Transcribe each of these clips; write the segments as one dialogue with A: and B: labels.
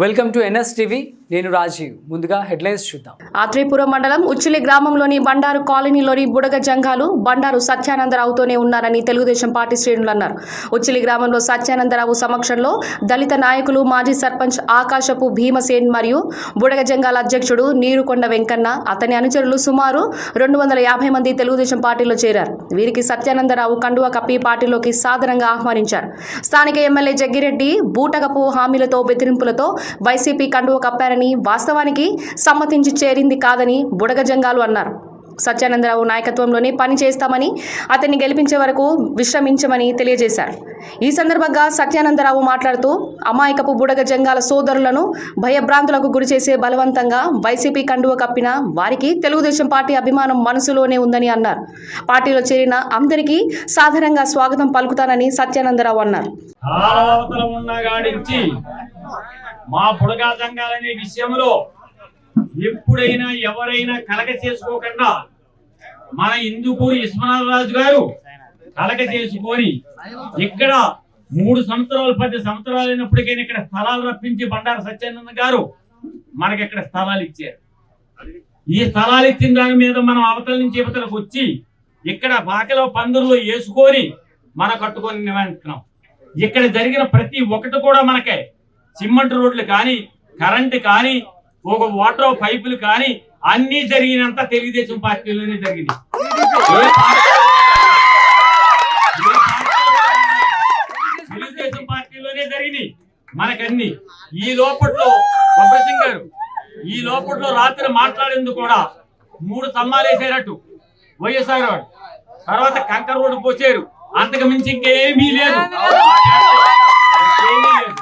A: Welcome to NS TV నేను రాజీవ్. ముందుగా headlines చూద్దాం.
B: ఆత్రేపురం మండలం ఉచ్చిలి గ్రామంలోని బండారు కాలనీలోని బుడగ జంగాలు బండారు సత్యానందరావుతోనే ఉన్నారని తెలుగుదేశం పార్టీ శ్రేణులు అన్నారు. ఉచ్చిలి గ్రామంలో సత్యానందరావు సమక్షంలో దళిత నాయకులు మాజీ సర్పంచ్ ఆకాశపు భీమసేన్ మరియు బుడగ జంగాల అధ్యక్షుడు నీరుకొండ వెంకన్న అతని అనుచరులు సుమారు రెండు వందల యాభై మంది తెలుగుదేశం పార్టీలో చేరారు. వీరికి సత్యానందరావు కండువా కప్పి పార్టీలోకి సాదరంగా ఆహ్వానించారు. స్థానిక ఎమ్మెల్యే జగ్గిరెడ్డి బూటకపు హామీలతో బెదిరింపులతో వైసీపీ కండువ కప్పారని వాస్తవానికి సమ్మతించి చేరింది కాదని బుడగ జంగాలు అన్నారు. సత్యానందరావు నాయకత్వంలోనే పని చేస్తామని అతన్ని గెలిపించే వరకు విశ్రమించమని తెలియజేశారు. ఈ సందర్భంగా సత్యానందరావు మాట్లాడుతూ అమాయకపు బుడగ జంగాల సోదరులను భయభ్రాంతులకు గురిచేసే బలవంతంగా వైసీపీ కండువ కప్పిన వారికి తెలుగుదేశం పార్టీ అభిమానం మనసులోనే ఉందని అన్నారు. పార్టీలో చేరిన అందరికీ సాధారణంగా స్వాగతం పలుకుతానని సత్యానందరావు అన్నారు.
C: మా పుడగా సంఘాలనే విషయంలో ఎప్పుడైనా ఎవరైనా కలగ చేసుకోకుండా మన ఇందుకూరి విశ్వనాథరాజు గారు కలగ చేసుకొని ఇక్కడ మూడు సంవత్సరాలు పది సంవత్సరాలు అయినప్పటికైనా ఇక్కడ స్థలాలు రప్పించి బండారు సత్యానంద గారు మనకి ఇక్కడ స్థలాలు ఇచ్చారు. ఈ స్థలాలు ఇచ్చిన దాని మీద మనం అవతల నుంచి ఇవతలకు వచ్చి ఇక్కడ బాకలో పందుల్లో వేసుకొని మన కట్టుకొని నిలబెడుతున్నాం ఇక్కడ జరిగిన ప్రతి ఒక్కటి కూడా మనకే సిమెంట్ రోడ్లు కానీ కరెంటు కానీ ఒక వాటర్ పైపులు కానీ అన్ని జరిగినంత తెలుగుదేశం పార్టీలోనే జరిగింది. తెలుగుదేశం పార్టీలోనే జరిగింది. మనకన్ని. ఈ లోపట్లో కొబ్బరి సింగ్ గారు ఈ లోపట్లో రాత్రి మాట్లాడేందుకు కూడా మూడు వేసేటట్టు వైఎస్ఆర్ వాడు తర్వాత కంకర రోడ్డు పోసారు. అంతకు మించి ఇంకేమీ లేదు. ఇంకేమీ లేదు.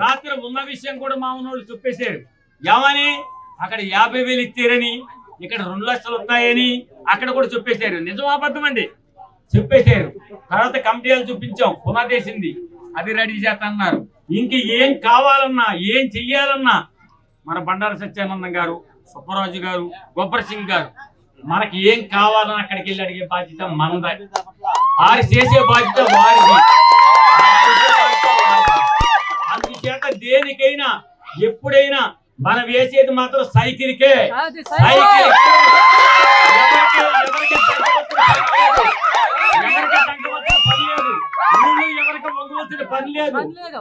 C: రాత్రి ఉన్న విషయం కూడా మా ఉన్నోళ్ళు చెప్పేశారు. ఏమని? అక్కడ యాభై వేలు ఇచ్చారని ఇక్కడ రెండు లక్షలు వస్తాయని అక్కడ కూడా చెప్పేశారు. నిజం అబద్ధం అండి. చెప్పేశారు. తర్వాత కమిటీలు చూపించాం. పునాదేసింది అది రెడీ చేస్తున్నారు ఇంక ఏం కావాలన్నా ఏం చెయ్యాలన్నా మన బండారు సత్యానందం గారు సుబ్బరాజు గారు గొబ్బర్ సింగ్ గారు మనకి ఏం కావాలని అక్కడికి వెళ్ళి అడిగే బాధ్యత మనద. వారి చేసే బాధ్యత వారిది చేసే బాధ్యత వారిది. దేనికైనా ఎప్పుడైనా మనం వేసేది మాత్రం సైకిల్కే. సైకిల్. ఎవరికి ఎవరికి సంకవలసిన పని లేదు.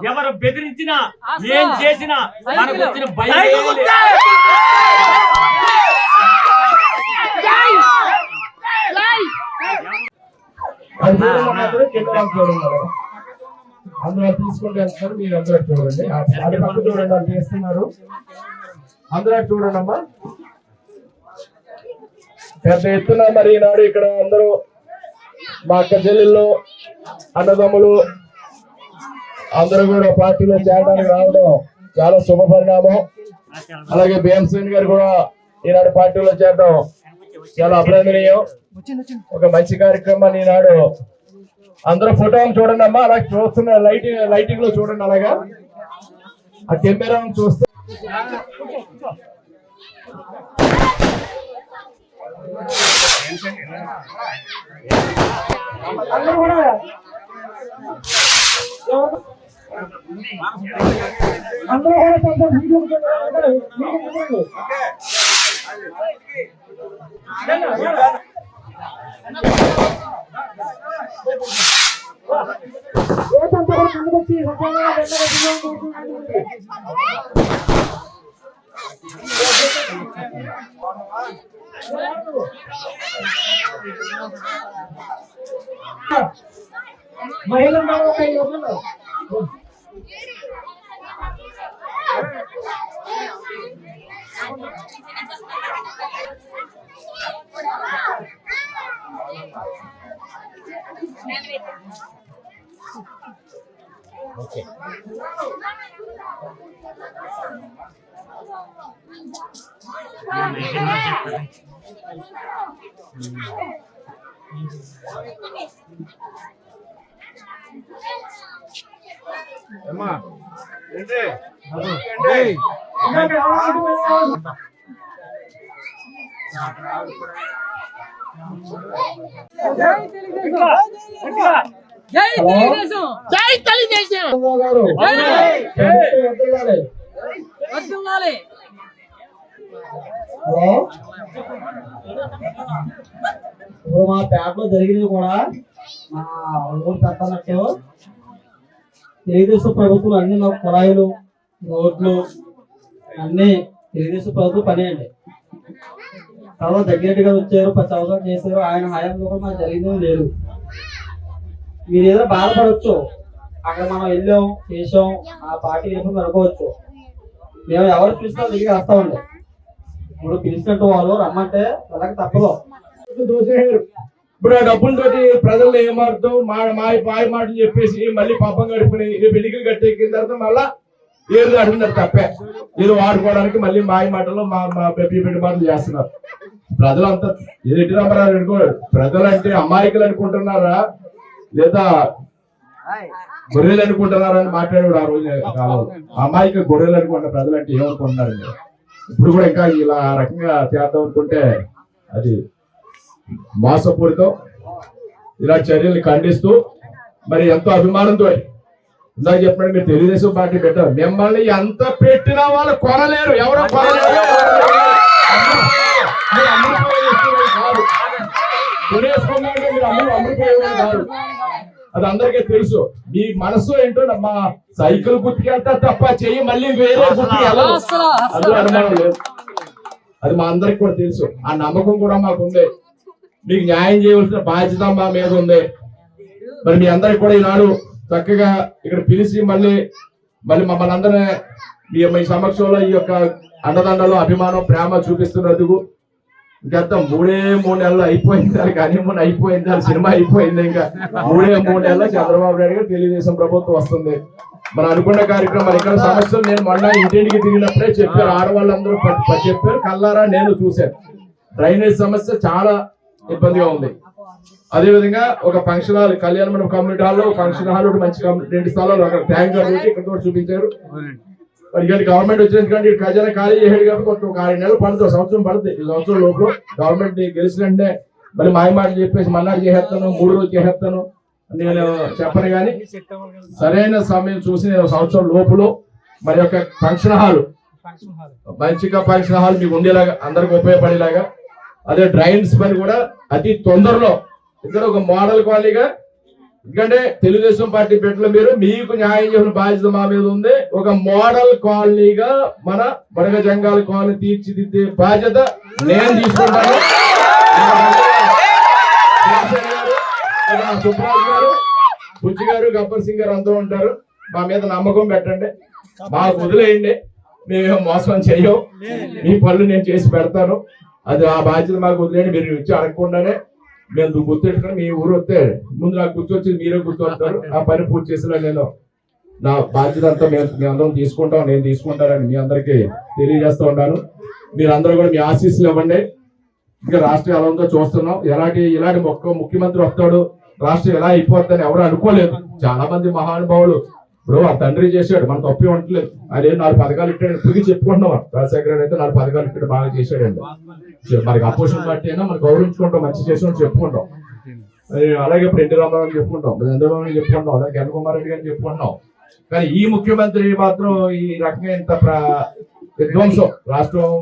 C: ఎవరు బెదిరించినా ఏం చేసినా మనకు వచ్చిన భయం
D: మాత్రం అందులో తీసుకుంటే వెళ్తున్నారు మీరు అందరూ చూడండి. అది పక్క చూడండి వాళ్ళు చేస్తున్నారు. అందరూ చూడండి అమ్మా. పెద్ద ఎత్తున మరి ఈనాడు ఇక్కడ అందరూ మా అక్క చెల్లెళ్ళు అన్నదమ్ములు అందరూ కూడా పార్టీలో చేరడానికి రావడం చాలా శుభ పరిణామం. అలాగే భీమసేన్ గారు కూడా ఈనాడు పార్టీలో చేరడం చాలా అభినందనీయం. ఒక మంచి కార్యక్రమాన్ని ఈనాడు అందరూ ఫోటోలు చూడండి అమ్మా. అలా చూస్తున్న లైటింగ్ లైటింగ్లో చూడండి అలాగా. ఆ కెమెరా చూస్తే అందరూ కూడా అందరూ కూడా మహిళలు ఒక యువకులు.
E: జై తెలుగుదేశం జై తెలుగుదేశం
D: గారు
C: జై!
D: వదలాలి.
E: హలో ఇప్పుడు మా పేటలో జరిగినవి కూడా మా ఊరు పెట్టనట్టు తెలుగుదేశం ప్రభుత్వం అన్ని మాకు కుళాయిలు రోడ్లు అన్నీ తెలుగుదేశం ప్రభుత్వం పని అండి. తర్వాత దగ్గరగా వచ్చారు పది సంవత్సరాలు చేశారు. ఆయన హయాంలో కూడా మాకు జరిగింది లేదు. మీరు ఏదో బాధపడవచ్చు అక్కడ మనం వెళ్ళాం చేసాం ఆ పార్టీ ఎప్పుడు అనుకోవచ్చు మేము ఎవరు పిలిచినా దగ్గర వస్తామండి. ఇప్పుడు పిలిచినట్టు వాళ్ళు రమ్మంటే వాళ్ళకి తప్పదు.
D: దోసేశారు ఇప్పుడు ఆ డబ్బులతోటి ప్రజలు ఏమారుతాం మా మా పాయ మాటలు చెప్పేసి మళ్ళీ పాపం గడుపుని రేపు ఎన్నికలు కట్టెక్కిన తర్వాత మళ్ళా ఏదో అడుగుతారు తప్పే. ఏదో వాడుకోవడానికి మళ్ళీ మాయ మాటలు మా మా పెట్టి పెట్టి మాటలు చేస్తున్నారు. ప్రజలు అంతా ఎదుటి నమ్మరాలు అనుకోరు ప్రజలు అంటే అమాయకులు అనుకుంటున్నారా? లేదా గొర్రెలు అనుకుంటున్నారా అని మాట్లాడేవాడు ఆ రోజు కాలం అమాయక గొర్రెలు అనుకుంటున్న ప్రజలు అంటే ఏమనుకుంటున్నారు ఇప్పుడు కూడా ఇంకా ఇలా రకంగా చేద్దాం అనుకుంటే అది మోసపూరితం. ఇలా చర్యల్ని ఖండిస్తూ మరి ఎంతో అభిమానంతో ఇందాక చెప్పండి మీరు తెలుగుదేశం పార్టీ పెట్టారు. మిమ్మల్ని ఎంత పెట్టినా వాళ్ళు కొనలేరు. ఎవరో కొనలేరు? మీరు కాదు. కొనేసుకున్నారంటే మీరు అమ్ముడు అమ్ముడుపోయేవారు కాదు. అది అందరికీ తెలుసు. మీ మనసు ఏంటో మా సైకిల్ గుర్తుకెళ్తా తప్ప చెయ్యి మళ్ళీ వేరే గుర్తుకి అందులో అనుమానం లేదు. అది మా అందరికి కూడా తెలుసు. ఆ నమ్మకం కూడా మాకు ఉంది. మీకు న్యాయం చేయవలసిన బాధ్యత మా మీద ఉంది. మరి మీ అందరికి కూడా ఈనాడు చక్కగా ఇక్కడ పిలిచి మళ్ళీ మళ్ళీ మమ్మల్ని అందరినీ మీ సమక్షంలో ఈ యొక్క అన్నదండలో అభిమానం ప్రేమ చూపిస్తున్నందుకు గత మూడే మూడు నెలలు అయిపోయింది కానీ హనీమూన్ అయిపోయింది దాని సినిమా అయిపోయింది ఇంకా. మూడే మూడు నెలలు చంద్రబాబు నాయుడు గారు తెలుగుదేశం ప్రభుత్వం వస్తుంది. మనం అనుకున్న కార్యక్రమం ఇక్కడ సమస్యలు నేను మొన్న ఇంటింటికి తిరిగినప్పుడే చెప్పారు. ఆడవాళ్ళందరూ చెప్పారు. కల్లారా నేను చూశాను. డ్రైనేజ్ సమస్య చాలా ఇబ్బందిగా ఉంది. అదే విధంగా ఒక ఫంక్షన్ హాల్ కళ్యాణ మండపం కమ్యూనిటీ హాల్ ఫంక్షన్ హాల్ ఒకటి మంచి కమ్యూనిటీ రెండు స్థలాలు అక్కడ ట్యాంక్ ఇక్కడ కూడా చూపించారు. మరి ఇక్కడ గవర్నమెంట్ వచ్చినటువంటి ఖజానా ఖాళీ చేయడు కాబట్టి కొంచెం ఒక ఆరు నెలలు పడుతుంది సంవత్సరం పడుతుంది. ఈ సంవత్సరం లోపల గవర్నమెంట్ గెలిచినంటే మళ్ళీ మాయ మాటలు చెప్పేసి మన్నాడు చేసేస్తాను మూడు రోజులు చేసేస్తాను నేను చెప్పను కానీ సరైన సమయం చూసి నేను సంవత్సరం లోపల మరి యొక్క ఫంక్షన్ హాల్ మంచిగా ఫంక్షన్ హాల్ మీకు ఉండేలాగా అందరికి ఉపయోగపడేలాగా అదే డ్రైన్స్ పని కూడా అతి తొందరలో ఇక్కడ ఒక మోడల్ క్వాలిటీగా ఎందుకంటే తెలుగుదేశం పార్టీ పెట్టిన మీరు మీకు న్యాయం చేసిన బాధ్యత మా మీద ఉంది. ఒక మోడల్ కాలనీగా మన బడగ జంగాల కాలనీ తీర్చిదిద్దే బాధ్యత నేను తీసుకుంటాను. గారు, సుబ్రాజ్ గారు బుజ్జి గారు గబ్బర్ సింగ్ గారు అందరూ ఉంటారు. మా మీద నమ్మకం పెట్టండి. మాకు వదిలేయండి. మేము మోసం చెయ్యం మీ పనులు నేను చేసి పెడతాను. అది ఆ బాధ్యత మాకు వదిలేయండి. మీరు ఇచ్చి అడగకుండానే మేము గుర్తెట్టుకుని మీ ఊరు వస్తే ముందు నాకు గుర్తొచ్చి మీరే గుర్తొస్తారు. ఆ పని పూర్తి చేసేలా నేను నా బాధ్యత అంతా మేము మీ అందరం తీసుకుంటాం నేను తీసుకుంటానని మీ అందరికీ తెలియజేస్తూ ఉన్నాను. మీరందరూ కూడా మీ ఆశీస్సులు ఇవ్వండి. ఇంకా రాష్ట్రం ఎలా ఉందో చూస్తున్నాం. ఎలాంటి ఇలాంటి ఒక్క ముఖ్యమంత్రి వస్తాడు రాష్ట్రం ఎలా అయిపోతుందని ఎవరు అనుకోలేదు. చాలా మంది మహానుభావులు ఇప్పుడు ఆ తండ్రి చేశాడు మనకు తప్పి ఉండట్లేదు. అదే నాలుగు పథకాలు ఇట్టాడు ఇప్పటికీ చెప్పుకుంటున్నాం. రాజశేఖర్ అయితే నాలుగు పథకాలు ఇట్టాడు బాగా చేశాడండి. మరి అపోజిషన్ పార్టీ అయినా మనం గౌరవించుకుంటాం మంచి చేసిన చెప్పుకుంటాం. అలాగే ఇప్పుడు ఎన్టీ రామారావు చెప్పుకుంటాం చంద్రబాబు నాయుడు చెప్పుకుంటాం అలాగే కిరణ్ కుమార్ రెడ్డి గారిని చెప్పుకుంటున్నాం కానీ ఈ ముఖ్యమంత్రి మాత్రం ఈ రకంగా ఇంత విధ్వంసం. రాష్ట్రం